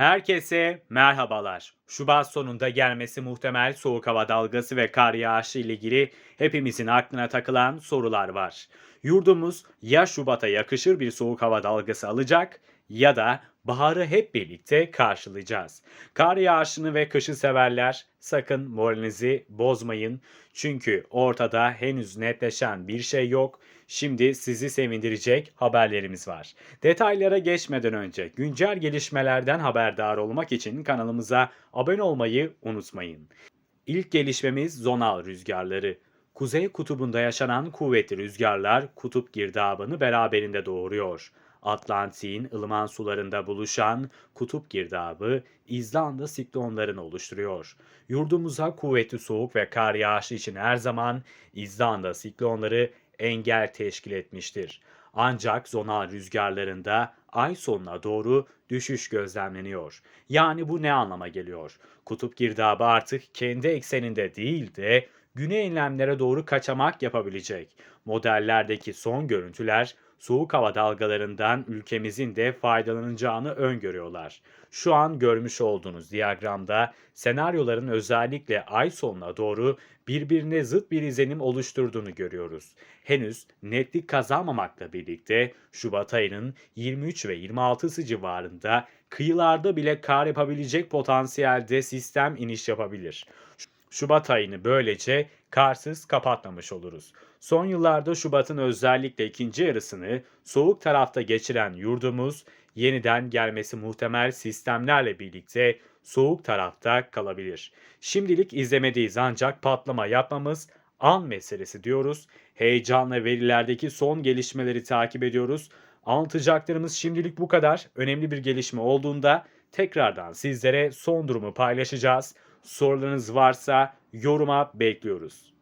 Herkese merhabalar. Şubat sonunda gelmesi muhtemel soğuk hava dalgası ve kar yağışı ile ilgili hepimizin aklına takılan sorular var. Yurdumuz ya Şubat'a yakışır bir soğuk hava dalgası alacak ya da baharı hep birlikte karşılayacağız. Kar yağışını ve kışı severler sakın moralinizi bozmayın. Çünkü ortada henüz netleşen bir şey yok. Şimdi sizi sevindirecek haberlerimiz var. Detaylara geçmeden önce güncel gelişmelerden haberdar olmak için kanalımıza abone olmayı unutmayın. İlk gelişmemiz zonal rüzgarları. Kuzey kutubunda yaşanan kuvvetli rüzgarlar kutup girdabını beraberinde doğuruyor. Atlantik'in ılıman sularında buluşan kutup girdabı İzlanda siklonlarını oluşturuyor. Yurdumuza kuvvetli soğuk ve kar yağışı için her zaman İzlanda siklonları engel teşkil etmiştir. Ancak zonal rüzgarlarında ay sonuna doğru düşüş gözlemleniyor. Yani bu ne anlama geliyor? Kutup girdabı artık kendi ekseninde değil de güney enlemlere doğru kaçamak yapabilecek. Modellerdeki son görüntüler soğuk hava dalgalarından ülkemizin de faydalanacağını öngörüyorlar. Şu an görmüş olduğunuz diyagramda senaryoların özellikle ay sonuna doğru birbirine zıt bir izlenim oluşturduğunu görüyoruz. Henüz netlik kazanmamakla birlikte Şubat ayının 23 ve 26'sı civarında kıyılarda bile kar yapabilecek potansiyelde sistem iniş yapabilir. Şubat ayını böylece karsız kapatmamış oluruz. Son yıllarda Şubat'ın özellikle ikinci yarısını soğuk tarafta geçiren yurdumuz yeniden gelmesi muhtemel sistemlerle birlikte soğuk tarafta kalabilir. Şimdilik izlemedeyiz ancak patlama yapmamız an meselesi diyoruz. Heyecanla verilerdeki son gelişmeleri takip ediyoruz. Anlatacaklarımız şimdilik bu kadar. Önemli bir gelişme olduğunda tekrardan sizlere son durumu paylaşacağız. Sorularınız varsa yoruma bekliyoruz.